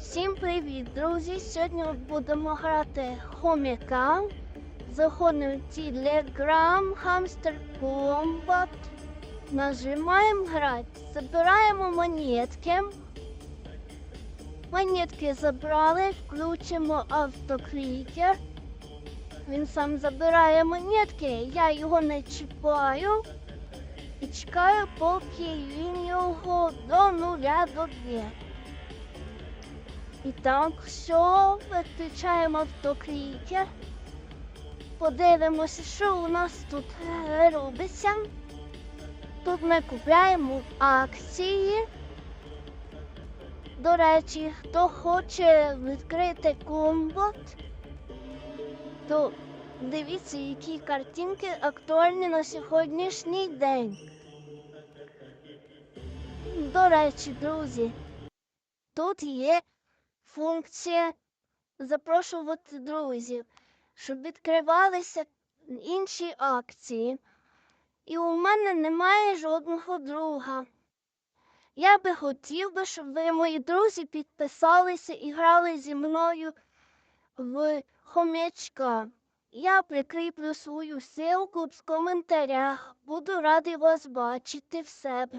Всім привіт, друзі! Сьогодні будемо грати хомяка. Заходимо в Telegram, Hamster Combat. Нажимаємо грати. Забираємо монетки. Монетки забрали, включимо автоклікер. Він сам забирає монетки, я його не чіпаю. І чекаю, поки він його до нуля доб'є. І так, все, виключаємо автоклікер. Подивимося, що у нас тут робиться. Тут ми купляємо акції. До речі, хто хоче відкрити комбот, то дивіться, які картинки актуальні на сьогоднішній день. До речі, друзі, тут є функція запрошувати друзів, щоб відкривалися інші акції. І у мене немає жодного друга. Я би хотів би, щоб ви, мої друзі, підписалися і грали зі мною в хомячка. Я прикріплю свою ссылку в коментарях. Буду радий вас бачити в себе.